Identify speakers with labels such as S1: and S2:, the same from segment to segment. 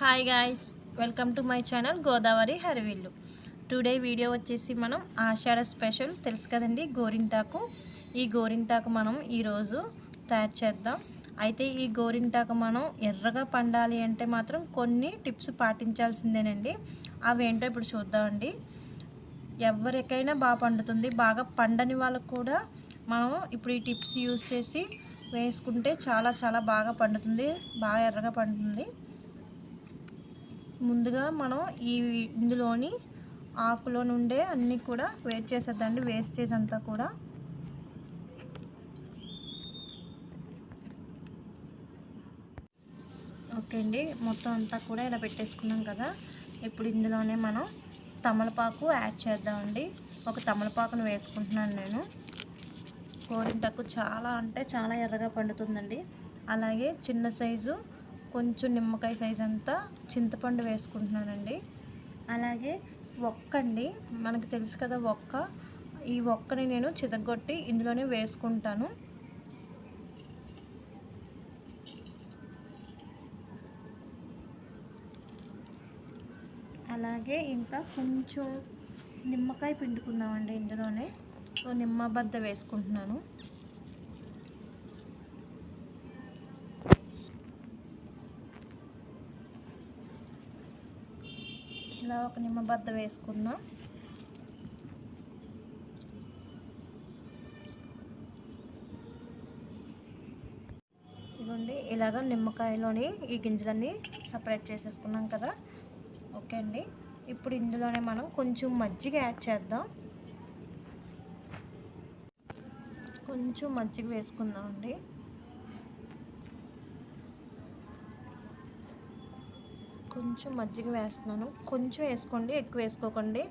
S1: Hi guys welcome to my channel Godavari Harivillu today video వచ్చేసి మనం ఆషాఢ special తెలుసు కదండి గోరింటాకు. ఈ గోరింటాకు మనం ఈరోజు తయారు చేద్దాం. అయితే ఈ గోరింటాకు మనం ఎర్రగా పండాలి అంటే మాత్రం కొన్ని టిప్స్ పాటించాల్సిందేనండి. అవేంటో ఇప్పుడు చూద్దామండి. ఎవరికైనా బాగా పండుతుంది బాగా పండని వాళ్ళకు కూడా మనం ఇప్పుడు ఈ టిప్స్ యూజ్ చేసి వేసుకుంటే చాలా చాలా బాగా పండుతుంది బాగా ఎర్రగా పండుతుంది. ముందుగా మనం ఈ ఇందులోని ఆకులో నుండే అన్నీ కూడా వేట్ చేసేద్దండి. వేస్టేజ్ అంతా కూడా. ఓకే అండి. మొత్తం అంతా కూడా ఇలా పెట్టేసుకున్నాం కదా. ఇప్పుడు ఇందులోనే మనం తమలపాకు యాడ్ చేద్దామండి. ఒక తమలపాకును వేసుకుంటున్నాను నేను. గోరింటకు చాలా అంటే చాలా ఎర్రగా పండుతుందండి. అలాగే చిన్న సైజు కొంచెం నిమ్మకాయ సైజ్ అంతా చింతపండు వేసుకుంటున్నానండి. అలాగే ఒక్కండి మనకు తెలుసు కదా ఒక్క ఈ ఒక్కని నేను చితగొట్టి ఇందులోనే వేసుకుంటాను. అలాగే ఇంకా కొంచెం నిమ్మకాయ పిండుకుందామండి ఇందులోనే. సో నిమ్మ బద్ద వేసుకుంటున్నాను. ఇలా ఒక నిమ్మ బద్ద వేసుకుందాం. ఇదిగోండి ఇలాగ నిమ్మకాయలోని ఈ గింజలన్నీ సపరేట్ చేసేసుకున్నాం కదా. ఓకే అండి. ఇప్పుడు ఇందులోనే మనం కొంచెం మజ్జిగ యాడ్ చేద్దాం. కొంచెం మజ్జిగ వేసుకుందాం అండి. కొంచెం మజ్జిగ వేస్తున్నాను. కొంచెం వేసుకోండి ఎక్కువ వేసుకోకండి.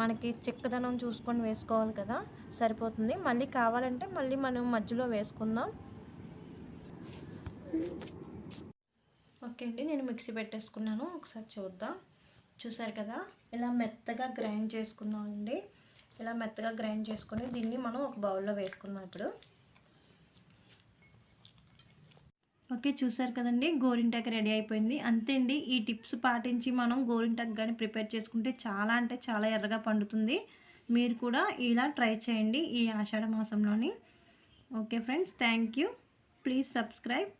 S1: మనకి చిక్కదనం చూసుకొని వేసుకోవాలి కదా సరిపోతుంది. మళ్ళీ కావాలంటే మళ్ళీ మనం మధ్యలో వేసుకుందాం. ఓకే అండి నేను మిక్సీ పెట్టేసుకున్నాను. ఒకసారి చూద్దాం. చూసారు కదా ఇలా మెత్తగా గ్రైండ్ చేసుకుందాం అండి. ఇలా మెత్తగా గ్రైండ్ చేసుకొని దీన్ని మనం ఒక బౌల్లో వేసుకుందాం ఇప్పుడు. ఓకే చూసారు కదండి. గోరింటాకు రెడీ అయిపోయింది. అంతే అండి ఈ టిప్స్ పాటించి మనం గోరింటాకు కానీ ప్రిపేర్ చేసుకుంటే చాలా అంటే చాలా ఎర్రగా పండుతుంది. మీరు కూడా ఇలా ట్రై చేయండి ఈ ఆషాఢ మాసంలోని. Okay friends thank you. Please subscribe.